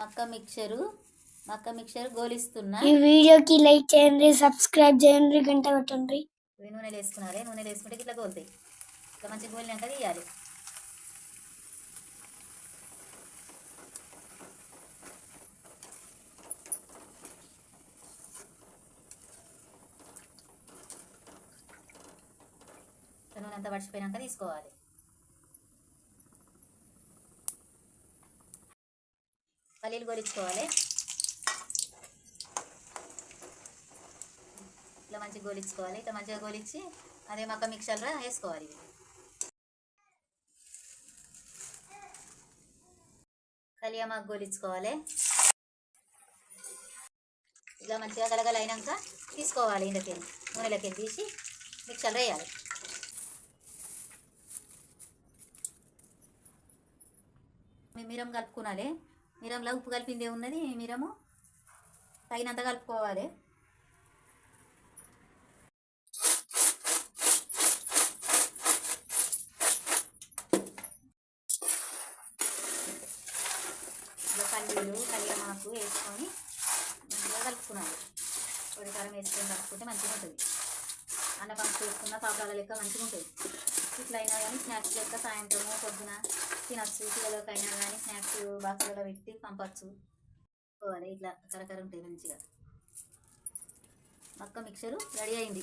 మక్క మిక్చరు మక్క మిక్చర్ గోలిస్తున్నా. ఈ వీడియోకి లైక్ చేయండి సబ్స్క్రైబ్ చేయండి గంట కొట్టండి. ఇవి నూనెలు వేసుకున్నాలి నూనెలు వేసుకుంటే ఇట్లా గోలుతాయి. ఇట్లా మంచిగా గోలినాక తీయాలి. నూనె అంతా పడిచిపోయినాక తీసుకోవాలి. పల్లీలు గోలించుకోవాలి ఇట్లా మంచిగా గోలించుకోవాలి ఇట్లా మంచిగా గోలించి అదే మక్క మిక్సర్లో వేసుకోవాలి. కలియా కలియమాకు గోలించుకోవాలి ఇట్లా మంచిగా గలగల తీసుకోవాలి ఇందులోకి నూనెలకి తీసి మిక్సర్లో వేయాలి. మేము మిరం కలుపుకోవాలి మిరంలో ఉప్పు కలిపింది ఉన్నది మిరము తగినంత కలుపుకోవాలి. పల్లీలు కలియమాకు వేసుకొని మంచిగా కలుపుకున్నాను. పొడి కారం వేసుకొని కలుపుకుంటే మంచిగా ఉంటుంది. అన్న పంపు వేసుకున్న పాపడాల లెక్క మంచిగా ఉంటుంది. ఇట్లా అయినా కానీ స్నాక్స్ లెక్క సాయంత్రము పొద్దున తినచ్చు పిల్లలకైనా కానీ బాక్స్లలో పెట్టి పంపచ్చు. పోవాలి ఇట్లా కరకర ఉంటాయి మంచిగా. మక్క మిక్చరు రెడీ అయింది.